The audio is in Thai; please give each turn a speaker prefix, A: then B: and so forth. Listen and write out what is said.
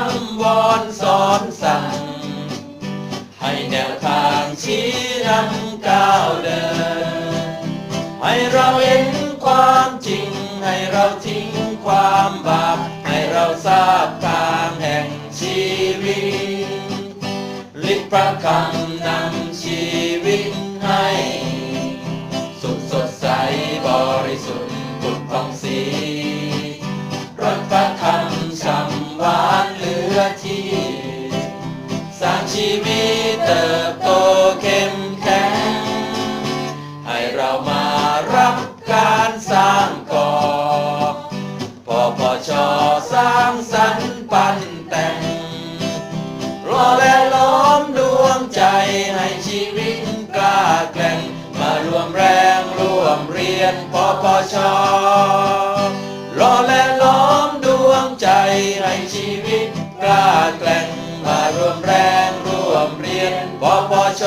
A: ำพร่ำวอนสอนสั่ง ให้แนวทางชี้นำก้าวเดิน ให้เราเห็นความจริง ให้เราทิ้งความบาปให้เราทราบทางแห่งชีวิตลิขพระคำนำชีวิตให้ สุขสดใสบริสุทธิ์ผุดผ่องสี อที่สร้างชีวิตเติบโตเข้มแข็งให้เรามารับการสร้างก่อพอพอชอสร้างสรรค์ปั้นแต่งรอและล้อมดวงใจให้ชีวิตกล้าแกร่งมารวมแรงร่วมเรียนปปชรอและล้อมดวงใจให้ชีวิต กล้าแกล้งมาร่วมแรงร่วมเรียนบปช